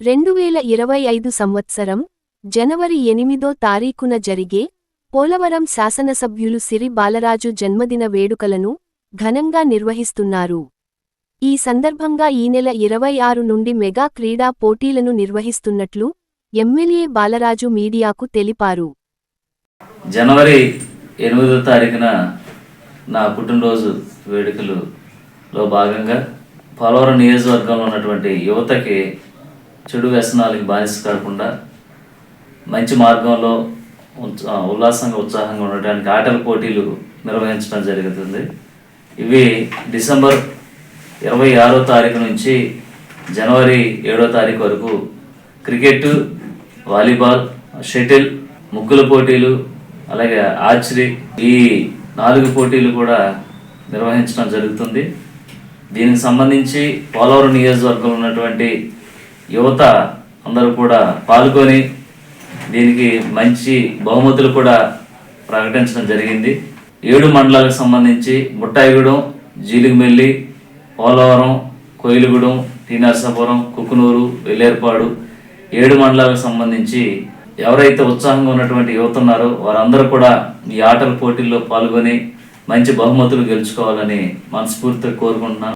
రెండు వేల ఇరవై ఐదు సంవత్సరం జనవరి ఎనిమిదో తారీఖున జరిగే పోలవరం శాసనసభ్యులు సిరి బాలరాజు జన్మదిన వేడుకలను ఘనంగా నిర్వహిస్తున్నారు. ఈ సందర్భంగా ఈ నెల ఇరవై ఆరు నుండి మెగా క్రీడా పోటీలను నిర్వహిస్తున్నట్లు ఎమ్మెల్యే బాలరాజు మీడియాకు తెలిపారు. జనవరి ఎనిమిదో తారీఖున నా పుట్టినరోజు వేడుకలులో భాగంగా పోలవరం నియోజకవర్గంలో ఉన్నటువంటి యువతకి చెడు వ్యసనాలకి బానిస కాకుండా మంచి మార్గంలో ఉల్లాసంగా ఉత్సాహంగా ఉండడానికి ఆటల పోటీలు నిర్వహించడం జరుగుతుంది. ఇవి డిసెంబర్ ఇరవై ఆరో తారీఖు నుంచి జనవరి ఏడో తారీఖు వరకు క్రికెట్ వాలీబాల్ షటిల్ ముగ్గుల పోటీలు అలాగే ఆర్చరీ ఈ నాలుగు పోటీలు కూడా నిర్వహించడం జరుగుతుంది. దీనికి సంబంధించి పోలవరం నియోజకవర్గంలో ఉన్నటువంటి యువత అందరూ కూడా పాల్గొని దీనికి మంచి బహుమతులు కూడా ప్రకటించడం జరిగింది. ఏడు మండలాలకు సంబంధించి ముట్టాయిగూడెం జీలుగుమెల్లి పోలవరం కోయిలుగూడెం టీ నరసాపురం కుకునూరు వెల్లేర్పాడు ఏడు మండలాలకు సంబంధించి ఎవరైతే ఉత్సాహంగా ఉన్నటువంటి యువత ఉన్నారో వారందరూ కూడా ఈ ఆటల పోటీల్లో పాల్గొని మంచి బహుమతులు గెలుచుకోవాలని మనస్ఫూర్తిగా కోరుకుంటున్నాను.